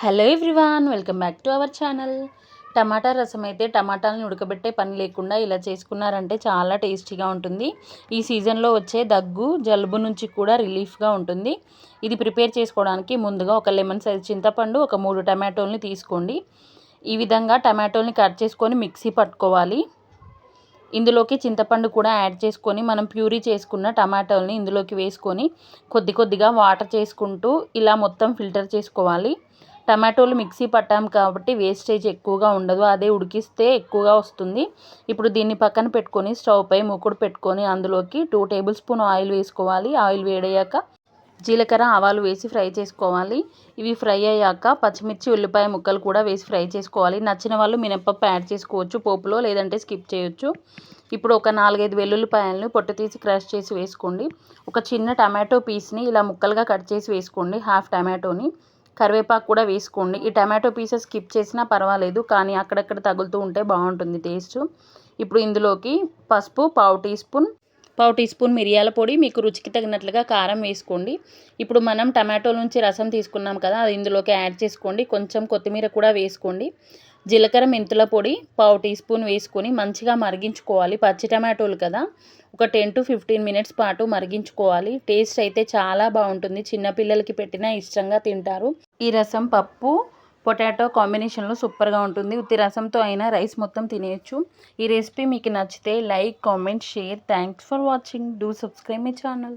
Hello everyone welcome back to our channel. టమాటా రసం అయితే టమాటాలను ఉడకబెట్టే పని లేకుండా ఇలా చేసుకున్నారంటే చాలా టేస్టీగా ఉంటుంది. ఈ సీజన్లో వచ్చే దగ్గు జలుబు నుంచి కూడా రిలీఫ్గా ఉంటుంది. ఇది ప్రిపేర్ చేసుకోవడానికి ముందుగా ఒక లెమన్ సైజ్ చింతపండు ఒక మూడు టమాటోల్ని తీసుకోండి. ఈ విధంగా టమాటోల్ని కట్ చేసుకొని మిక్సీ పట్టుకోవాలి. ఇందులోకి చింతపండు కూడా యాడ్ చేసుకొని మనం ప్యూరీ చేసుకున్న టమాటోల్ని ఇందులోకి వేసుకొని కొద్ది కొద్దిగా వాటర్ చేసుకుంటూ ఇలా మొత్తం ఫిల్టర్ చేసుకోవాలి. టమాటోలు మిక్సీ పట్టాం కాబట్టి వేస్టేజ్ ఎక్కువగా ఉండదు. అదే ఉడికిస్తే ఎక్కువగా వస్తుంది. ఇప్పుడు దీన్ని పక్కన పెట్టుకొని స్టవ్ పై మూకుడు పెట్టుకొని అందులోకి టూ టేబుల్ స్పూన్ ఆయిల్ వేసుకోవాలి. ఆయిల్ వేడయ్యాక జీలకర్ర ఆవాలు వేసి ఫ్రై చేసుకోవాలి. ఇవి ఫ్రై అయ్యాక పచ్చిమిర్చి ఉల్లిపాయ ముక్కలు కూడా వేసి ఫ్రై చేసుకోవాలి. నచ్చిన వాళ్ళు మినప్పప్పు యాడ్ చేసుకోవచ్చు పోపులో లేదంటే స్కిప్ చేయొచ్చు. ఇప్పుడు ఒక నాలుగైదు వెల్లుల్లిపాయలను పొట్టు తీసి క్రష్ చేసి వేసుకోండి. ఒక చిన్న టమాటో పీస్ని ఇలా ముక్కలుగా కట్ చేసి వేసుకోండి. హాఫ్ టమాటోని. కరివేపాకు కూడా వేసుకోండి. ఈ టమాటో పీసెస్ స్కిప్ చేసినా పర్వాలేదు కానీ అక్కడక్కడ తగులుతూ ఉంటే బాగుంటుంది టేస్ట్. ఇప్పుడు ఇందులోకి పసుపు పావు టీ స్పూన్ పావు టీ స్పూన్ మిరియాల పొడి మీకు రుచికి తగినట్లుగా కారం వేసుకోండి. ఇప్పుడు మనం టమాటో నుంచి రసం తీసుకున్నాం కదా అది ఇందులోకి యాడ్ చేసుకోండి. కొంచెం కొత్తిమీర కూడా వేసుకోండి. జీలకర్ర మెంతుల పొడి పావు టీ స్పూన్ వేసుకొని మంచిగా మరిగించుకోవాలి. పచ్చి టమాటోలు కదా ఒక టెన్ టు ఫిఫ్టీన్ మినిట్స్ పాటు మరిగించుకోవాలి. టేస్ట్ అయితే చాలా బాగుంటుంది. చిన్నపిల్లలకి పెట్టినా ఇష్టంగా తింటారు. ఈ రసం పప్పు పొటాటో కాంబినేషన్లో సూపర్గా ఉంటుంది. ఉత్తి రసంతో అయినా రైస్ మొత్తం తినేయచ్చు. ఈ రెసిపీ మీకు నచ్చితే like comment share. Thanks for watching do subscribe my channel